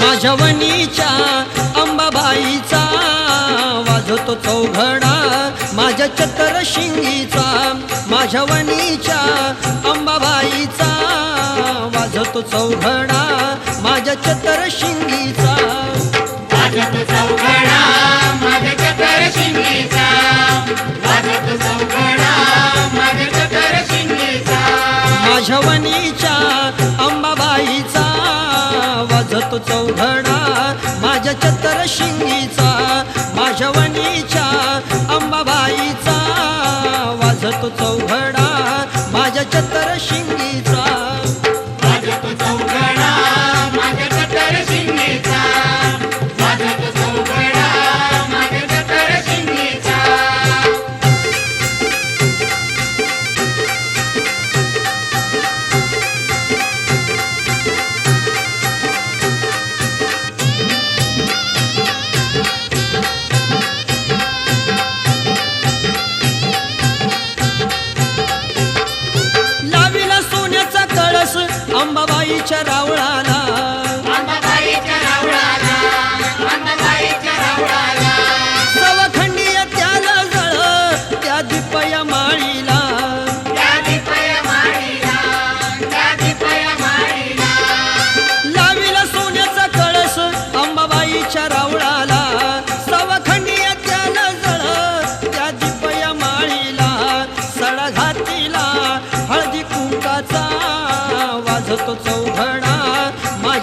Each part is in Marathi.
माझ्या वणीच्या अंबाबाईचा. वाजवतो चौघडा माझ्या चतर शिंगीचा. माझ्या वणीच्या अंबाबाईचा. वाजवतो चौघडा माझ्या चतर शिंगीचा. चौघडा तो चौघडा माझ्या चतर शिंगीचा माझ्या वणीच्या अंबाबाईचा. वाजतो चौघडा माझ्या चतर शिंगी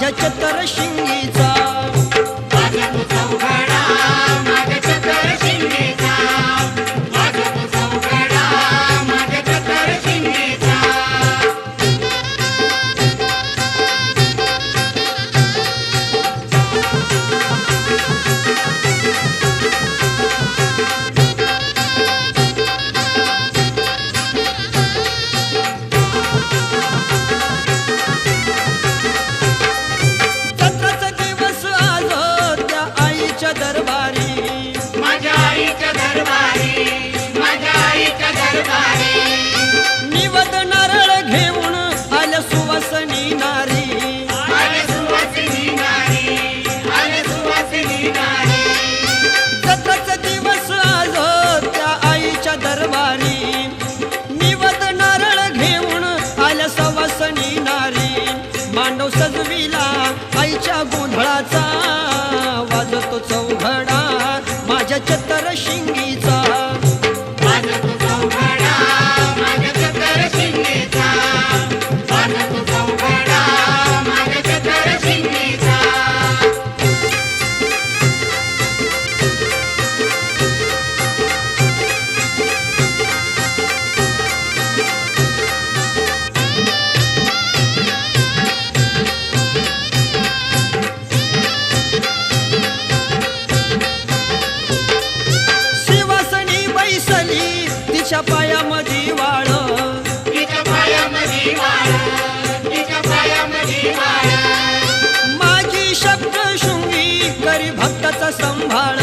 माझ्या चतर शिंगीचा माझ्या गोंधळाचा वाजतो चौघडा माझ्या चतर शिंगीचा तिच्या पायामध्ये वाळ. माझी शब्द शृंगी करी भक्ताचा संभाळ.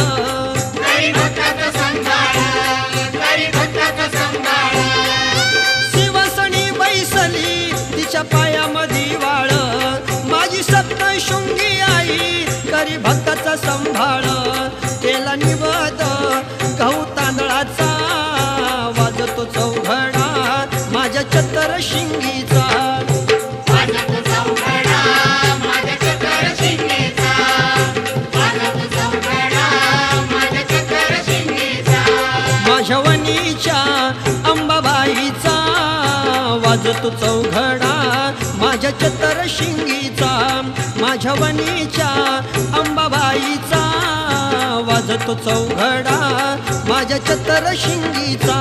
शिवासनी बैसली तिच्या पायामध्ये वाळ. माझी सप्त शृंगी आई करी भक्ताचा संभाळ. माझ्या अंबाबाईचा. वाजतो चौघडा माझ्या चतर शिंगीचा. माझ्या वनीच्या अंबाबाईचा. वाजतो चौघडा माझ्या चतर शिंगीचा.